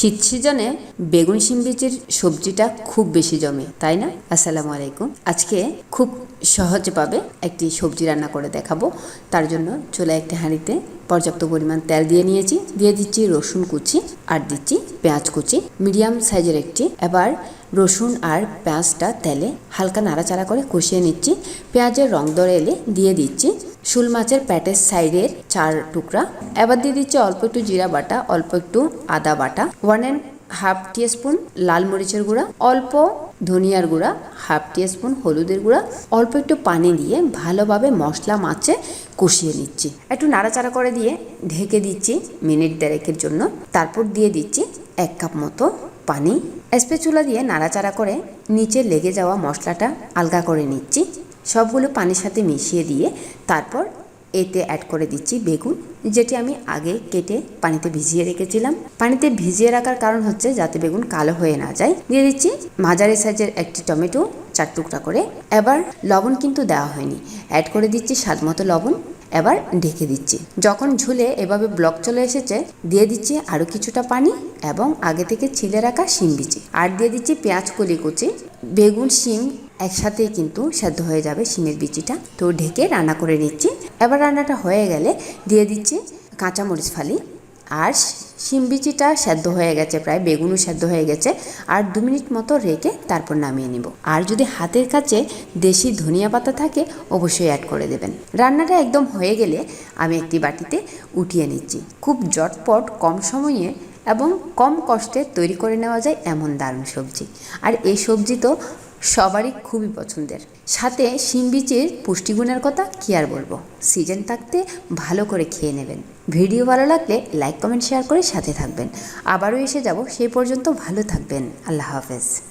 শীত সিজনে বেগুন শিমবিচির সবজিটা খুব বেশি জমে, তাই না? আসসালামু আলাইকুম। আজকে খুব সহজভাবে একটি সবজি রান্না করে দেখাবো। তার জন্য চলে একটি হাঁড়িতে পর্যাপ্ত পরিমাণ তেল দিয়ে নিয়েছি। দিয়ে দিচ্ছি রসুন কুচি আর দিচ্ছি পেঁয়াজ কুচি। মিডিয়াম সাইজের একটি। এবার রসুন আর পেঁয়াজটা তেলে হালকা নাড়াচাড়া করে কষিয়ে নিচ্ছি। পেঁয়াজের রং ধরে এলে দিয়ে দিচ্ছি শুল মাছের প্যাটের সাইডের চার টুকরা। এবার দিয়ে দিচ্ছি অল্প একটু জিরা বাটা, অল্প একটু আদা বাটা ওয়ান অ্যান্ড হাফ টিস্পুন লাল মরিচের গুঁড়া, অল্প ধনিয়ার গুঁড়া হাফ টিস্পুন হলুদের গুঁড়া, অল্প একটু পানি দিয়ে ভালোভাবে মশলা মাছে কষিয়ে নিচ্ছি। একটু নাড়াচাড়া করে দিয়ে ঢেকে দিচ্ছি মিনিট দেড়েকের জন্য। তারপর দিয়ে দিচ্ছি এক কাপ মতো পানি। স্পেচুলা দিয়ে নাড়াচাড়া করে নিচে লেগে যাওয়া মশলাটা আলগা করে নিচ্ছি। সবগুলো পানির সাথে মিশিয়ে দিয়ে তারপর এতে অ্যাড করে দিচ্ছি বেগুন, যেটি আমি আগে কেটে পানিতে ভিজিয়ে রেখেছিলাম। পানিতে ভিজিয়ে রাখার কারণ হচ্ছে যাতে বেগুন কালো হয়ে না যায়। দিয়ে দিচ্ছি মাঝারি সাইজের একটি টমেটো, চার টুকরা করে। এবার লবণ কিন্তু দেওয়া হয়নি। অ্যাড করে দিচ্ছি স্বাদ মতো লবণ। এবার ঢেকে দিচ্ছি। যখন ঝুলে এভাবে ব্লক চলে এসেছে, দিয়ে দিচ্ছি আরও কিছুটা পানি এবং আগে থেকে ছিলে রাখা শিম বিচি। আর দিয়ে দিচ্ছি পেঁয়াজ কলি কুচি। বেগুন, শিম একসাথেই কিন্তু সেদ্ধ হয়ে যাবে শিমের বিচিটা। তো ঢেকে রান্না করে নিচ্ছি। এবার রান্নাটা হয়ে গেলে দিয়ে দিচ্ছি কাঁচামরিচ ফালি। আর শিম বিচিটা সেদ্ধ হয়ে গেছে, প্রায় বেগুনও সেদ্ধ হয়ে গেছে। আর দু মিনিট মতো রেখে তারপর নামিয়ে নিব। আর যদি হাতের কাছে দেশি ধনিয়া পাতা থাকে, অবশ্যই অ্যাড করে দেবেন। রান্নাটা একদম হয়ে গেলে আমি একটি বাটিতে উঠিয়ে নিচ্ছি। খুব জটপট, কম সময়ে এবং কম কষ্টে তৈরি করে নেওয়া যায় এমন দারুণ সবজি। আর এই সবজি তো সবারই খুবই পছন্দের। সাথে শিম বিচের পুষ্টিগুণের কথা কি আর বলব? সিজন থাকতে ভালো করে খেয়ে নেবেন। ভিডিও ভালো লাগলে লাইক কমেন্ট শেয়ার করে সাথে থাকবেন। আবারও এসে যাব সেই পর্যন্ত ভালো থাকবেন। আল্লাহ হাফেজ।